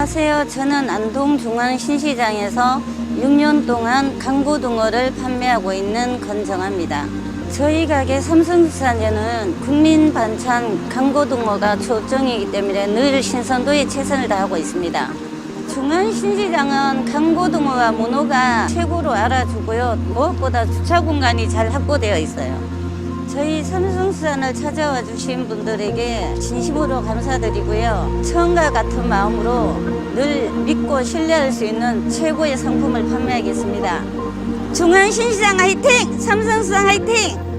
안녕하세요. 저는 안동 중앙신시장에서 6년 동안 강고등어를 판매하고 있는 건정합니다. 저희 가게 삼성수산에는 국민 반찬 강고등어가 초점이기 때문에 늘 신선도에 최선을 다하고 있습니다. 중앙신시장은 강고등어와 문어가 최고로 알아주고요. 무엇보다 주차 공간이 잘 확보되어 있어요. 저희 삼성수산을 찾아와 주신 분들에게 진심으로 감사드리고요. 처음과 같은 마음으로 늘 믿고 신뢰할 수 있는 최고의 상품을 판매하겠습니다. 중앙신시장 화이팅! 삼성수산 화이팅!